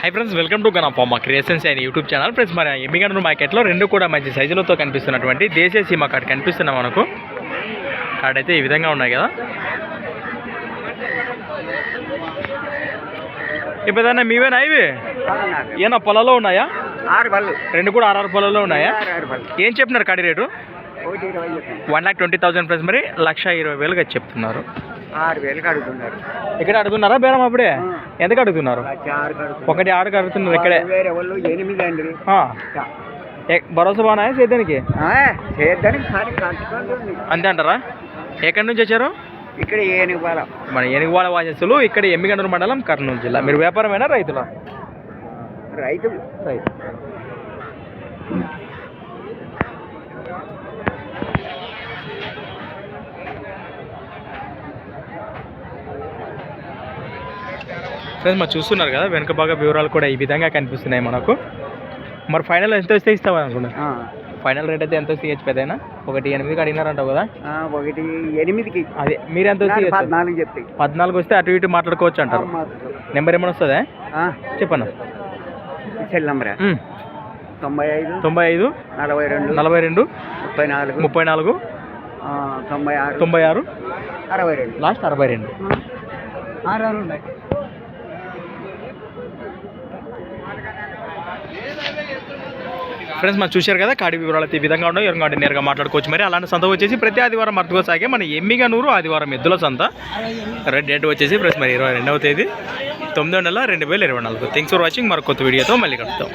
Hi friends welcome to Gana pharma creations and YouTube channel friends మరి ఎమ్మిగండ్రు మార్కెట్లో రెండు కూడా మంచి సైజులతో కనిపిస్తున్నటువంటి దేశీయ సీమ కార్డ్ కనిపిస్తున్నాం మనకు. కార్డ్ అయితే ఈ విధంగా ఉన్నాయి కదా. ఇప్పుడు మీవేనా ఇవి? ఏనా పొలాల్లో ఉన్నాయా? ఆరు రెండు కూడా ఆర్ఆర్ పొలాల్లో ఉన్నాయా? ఆరు ఆరు ఏం చెప్పినారు కాడి rate? One lakh twenty thousand friends మరి లక్ష ఇరవై వేలుగా చెప్తున్నారు. ఆరు వేలకు అడుగుతున్నారు. ఇక్కడ అడుగుతున్నారా? బేరం అప్పుడే? ఆ. ఎందుకు అడుగుతున్నారు. ఒకటి ఆరుకు అడుగుతున్నారు ఇక్కడే. వేరే వాళ్ళు ఎనిమిది అండి భరోసా బాగున్నాయా సేద్యానికి అంతే అంటారా? ఎక్కడి నుంచి వచ్చారు? ఇక్కడ మన ఏనుగువాడ వాసస్సులు ఇక్కడ ఎమ్మిగండూరు మండలం కర్నూలు జిల్లా. మీరు వ్యాపారమేనా రైతులా? రైతు రైతు. ఫ్రెండ్స్ మరి చూస్తున్నారు కదా వెనుక బాగా వివరాలు కూడా ఈ విధంగా కనిపిస్తున్నాయి మనకు. మరి ఫైనల్ ఎంత వస్తే ఇస్తావా అనుకున్నా ఆ. ఫైనల్ రేట్ అయితే ఎంత వస్తే ఇవ్వచ్చు పెద్దయినా ఒకటి ఎనిమిదికి అడిగినారంటావు కదా? ఒకటి ఎనిమిదికి. అదే మీరు ఎంత? పద్నాలుగు చెప్తాయి పద్నాలుగు వస్తే అటు ఇటు మాట్లాడుకోవచ్చు అంటారు. నెంబర్ ఏమైనా వస్తుందా? చెప్పండి సెల్ నంబరా. తొంభై ఐదు తొంభై ఐదు నలభై రెండు నలభై రెండు ముప్పై నాలుగు ముప్పై నాలుగు తొంభై ఆరు. తొంభై ఆరు. అరవై రెండు. లాస్ట్ అరవై రెండు. ఆరు ఆరు ఉన్నాయి. ఫ్రెండ్స్ మనం చూశారు కదా కాడి వివరాలు అయితే ఈ విధంగా ఉండవు ఎవరికంటే నేరుగా మాట్లాడుకోవచ్చు. మరి అలాంటి సంత వచ్చేసి ప్రతి ఆదివారం మరతుగా సాగే మన ఎమ్మిగా నూరు ఆదివారం ఎద్దుల సంత. రెడ్ డేట్ వచ్చేసి ఫ్రెండ్స్ మరి ఇరవై రెండవ తేదీ తొమ్మిదో నెల రెండు వేల ఇరవై నాలుగు. థ్యాంక్స్ ఫర్ వాచింగ్ మరొక కొత్త వీడియోతో మళ్ళీ కలుద్దాం.